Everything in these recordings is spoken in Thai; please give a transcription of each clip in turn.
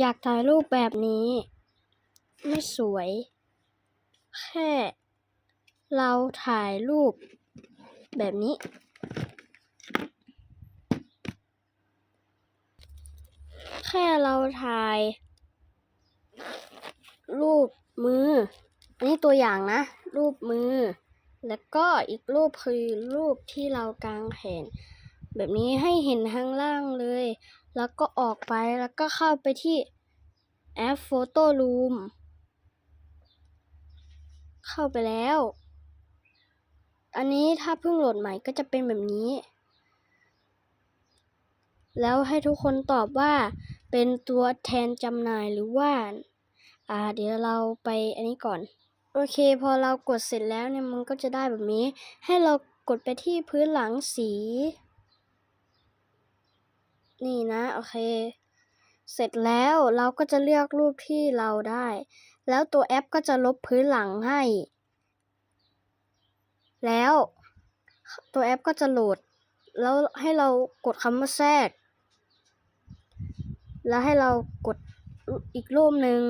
อยากถ่ายรูปแบบนี้ ไม่สวย แค่ เราถ่ายรูป แบบนี้ แค่เราถ่าย รูปมืออันนี้ตัวอย่างนะ รูปมือ แล้วก็อีกรูปคือรูปที่เรากางแขนแบบนี้ให้เห็นข้างล่างเลย แล้วก็ออกไปแล้วก็เข้าไปที่แอป Photo Room เข้าไปแล้ว อันนี้ถ้าเพิ่งโหลดใหม่ก็จะเป็นแบบนี้ แล้วให้ทุกคนตอบว่าเป็นตัวแทนจำหน่ายหรือว่า อ่า เดี๋ยวเราไปอันนี้ก่อน โอเค พอเรากดเสร็จแล้วเนี่ยมันก็จะได้แบบนี้ ให้เรากดไปที่พื้นหลังสี นี่นะ โอเค เสร็จแล้วเราก็จะเลือกรูปที่เราได้ แล้วตัวแอปก็จะลบพื้นหลังให้ แล้วตัวแอปก็จะโหลด แล้วให้เรากดคำว่าแทรก แล้วให้เรากดอีกรูปหนึ่ง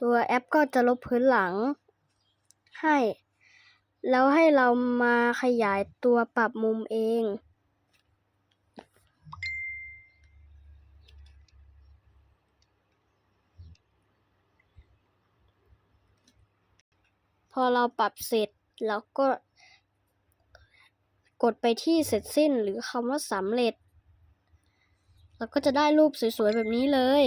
ตัวแอปก็จะลบพื้นหลัง ให้ แล้วให้เรามาขยายตัวปรับมุมเอง อเราปรับเสร็จเราก็กดไปที่เสร็จสิ้นหรือคำว่าสำเร็จ เราก็จะได้รูปสวยๆแบบนี้เลย